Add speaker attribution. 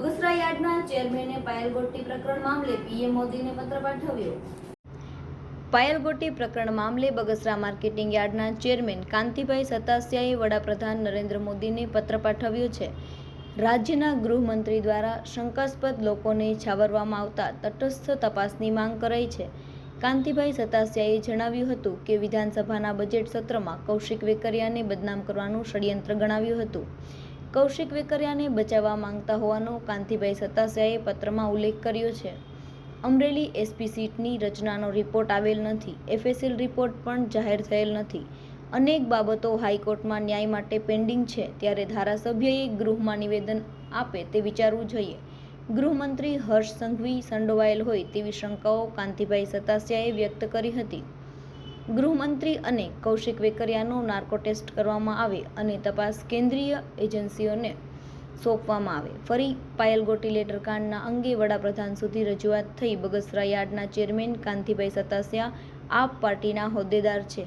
Speaker 1: બગસરા પ્રકરણ મામલે પાયલ ગોટી પ્રકરણ મામલે બગસરા માર્કેટિંગ યાર્ડના ચેરમેન કાંતિભાઈ સતાસિયાએ વડાપ્રધાન નરેન્દ્ર મોદીને પત્ર પાઠવ્યો છે. રાજ્યના ગૃહમંત્રી દ્વારા શંકાસ્પદ લોકોને છાવરવામાં આવતા તટસ્થ તપાસની માંગ કરાઈ છે. કાંતિભાઈ સતાસિયાએ જણાવ્યું હતું કે વિધાનસભાના બજેટ સત્રમાં કૌશિક વેકરિયાને બદનામ કરવાનું ષડયંત્ર ગણાવ્યું હતું. કૌશિક વેકરિયાને બચાવવા માંગતા હોવાનો કાંતિભાઈ સતાસિયાએ પત્રમાં ઉલ્લેખ કર્યો છે. અમરેલી એસપી સીટની રચનાનો રિપોર્ટ આવેલ નથી. એફએસએલ રિપોર્ટ પણ જાહેર થયેલ નથી. અનેક બાબતો હાઈકોર્ટમાં ન્યાય માટે પેન્ડિંગ છે. ત્યારે ધારાસભ્યએ ગૃહમાં નિવેદન આપે તે વિચારવું જોઈએ. ગૃહમંત્રી હર્ષ સંઘવી સંડોવાયેલ હોય તેવી શંકાઓ કાંતિભાઈ સતાસિયાએ વ્યક્ત કરી હતી. ગૃહમંત્રી અને કૌશિક વેકરિયાનો નાર્કો ટેસ્ટ કરવામાં આવે અને તપાસ કેન્દ્રીય એજન્સીઓને સોંપવામાં આવે. ફરી પાયલ ગોટી લેટર કાંડના અંગે વડાપ્રધાન સુધી રજૂઆત થઈ. બગસરા યાર્ડના ચેરમેન કાંતિભાઈ સતાસિયા આપ પાર્ટીના હોદ્દેદાર છે.